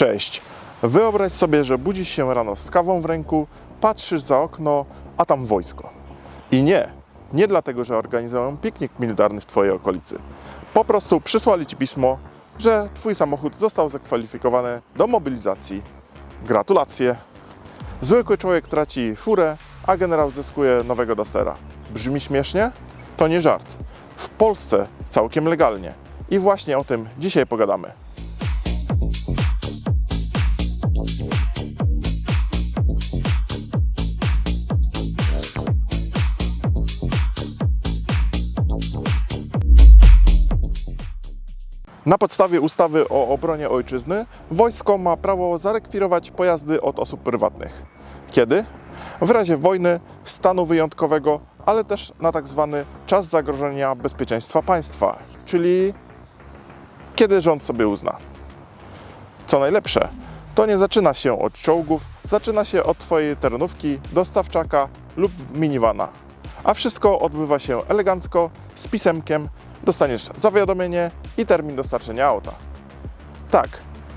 Cześć. Wyobraź sobie, że budzisz się rano z kawą w ręku, patrzysz za okno, a tam wojsko. I nie, nie dlatego, że organizują piknik militarny w Twojej okolicy. Po prostu przysłali Ci pismo, że Twój samochód został zakwalifikowany do mobilizacji. Gratulacje. Zwykły człowiek traci furę, a generał zyskuje nowego Dustera. Brzmi śmiesznie? To nie żart. W Polsce całkiem legalnie. I właśnie o tym dzisiaj pogadamy. Na podstawie ustawy o obronie ojczyzny wojsko ma prawo zarekwirować pojazdy od osób prywatnych. Kiedy? W razie wojny, stanu wyjątkowego, ale też na tak zwany czas zagrożenia bezpieczeństwa państwa, czyli kiedy rząd sobie uzna. Co najlepsze, to nie zaczyna się od czołgów, zaczyna się od Twojej terenówki, dostawczaka lub minivana. A wszystko odbywa się elegancko, z pisemkiem, dostaniesz zawiadomienie i termin dostarczenia auta. Tak,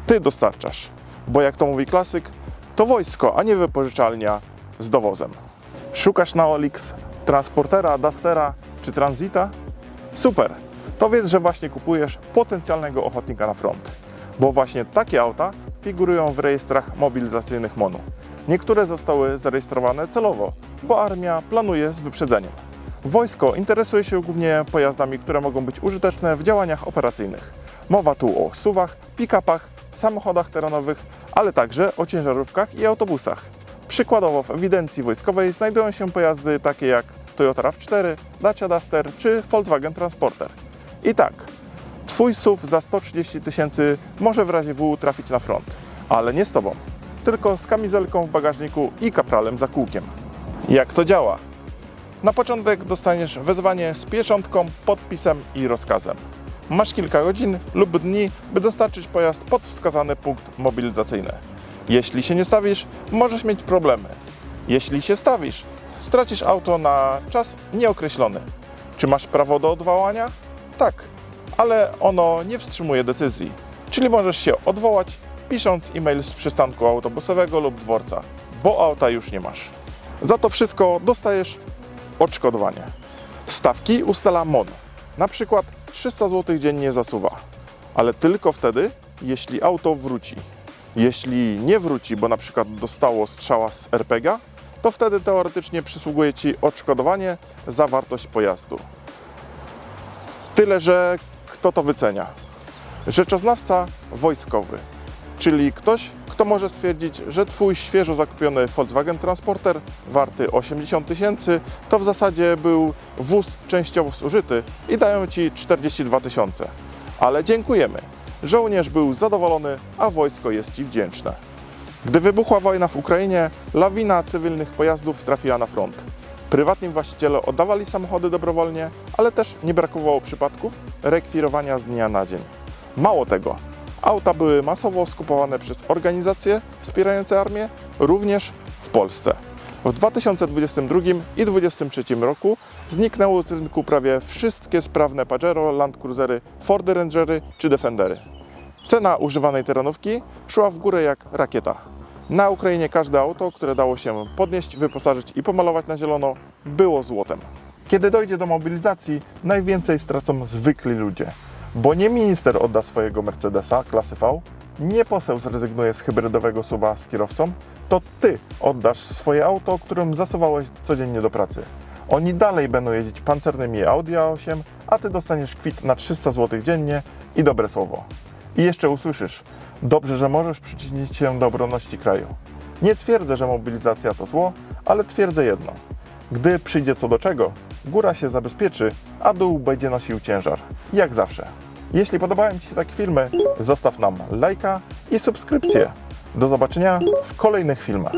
Ty dostarczasz, bo jak to mówi klasyk, to wojsko, a nie wypożyczalnia z dowozem. Szukasz na Olix transportera, Dustera czy Transita? Super! To wiedz, że właśnie kupujesz potencjalnego ochotnika na front, bo właśnie takie auta figurują w rejestrach mobilizacyjnych MONU. Niektóre zostały zarejestrowane celowo, bo armia planuje z wyprzedzeniem. Wojsko interesuje się głównie pojazdami, które mogą być użyteczne w działaniach operacyjnych. Mowa tu o suwach, pick-upach, samochodach terenowych, ale także o ciężarówkach i autobusach. Przykładowo w ewidencji wojskowej znajdują się pojazdy takie jak Toyota RAV4, Dacia Duster czy Volkswagen Transporter. I tak, Twój SUV za 130 tysięcy może w razie W trafić na front, ale nie z Tobą, tylko z kamizelką w bagażniku i kapralem za kółkiem. Jak to działa? Na początek dostaniesz wezwanie z pieczątką, podpisem i rozkazem. Masz kilka godzin lub dni, by dostarczyć pojazd pod wskazany punkt mobilizacyjny. Jeśli się nie stawisz, możesz mieć problemy. Jeśli się stawisz, stracisz auto na czas nieokreślony. Czy masz prawo do odwołania? Tak, ale ono nie wstrzymuje decyzji. Czyli możesz się odwołać, pisząc e-mail z przystanku autobusowego lub dworca, bo auta już nie masz. Za to wszystko dostajesz odszkodowanie. Stawki ustala MON. Na przykład 300 zł dziennie zasuwa, ale tylko wtedy, jeśli auto wróci. Jeśli nie wróci, bo na przykład dostało strzała z RPG, to wtedy teoretycznie przysługuje Ci odszkodowanie za wartość pojazdu. Tyle, że kto to wycenia? Rzeczoznawca wojskowy, czyli ktoś, kto może stwierdzić, że Twój świeżo zakupiony Volkswagen Transporter warty 80 tysięcy to w zasadzie był wóz częściowo zużyty i dają Ci 42 tysiące. Ale dziękujemy. Żołnierz był zadowolony, a wojsko jest Ci wdzięczne. Gdy wybuchła wojna w Ukrainie, lawina cywilnych pojazdów trafiła na front. Prywatni właściciele oddawali samochody dobrowolnie, ale też nie brakowało przypadków rekwirowania z dnia na dzień. Mało tego, auta były masowo skupowane przez organizacje wspierające armię, również w Polsce. W 2022 i 2023 roku zniknęło z rynku prawie wszystkie sprawne Pajero, Land Cruisery, Fordy Rangery czy Defendery. Cena używanej terenówki szła w górę jak rakieta. Na Ukrainie każde auto, które dało się podnieść, wyposażyć i pomalować na zielono, było złotem. Kiedy dojdzie do mobilizacji, najwięcej stracą zwykli ludzie, bo nie minister odda swojego Mercedesa klasy V, nie poseł zrezygnuje z hybrydowego suwa z kierowcą, to ty oddasz swoje auto, którym zasuwałeś codziennie do pracy. Oni dalej będą jeździć pancernymi Audi A8, a ty dostaniesz kwit na 300 zł dziennie i dobre słowo. I jeszcze usłyszysz, dobrze, że możesz przyczynić się do obronności kraju. Nie twierdzę, że mobilizacja to zło, ale twierdzę jedno. Gdy przyjdzie co do czego, góra się zabezpieczy, a dół będzie nosił ciężar. Jak zawsze. Jeśli podobają Ci się takie filmy, zostaw nam lajka i subskrypcję. Do zobaczenia w kolejnych filmach.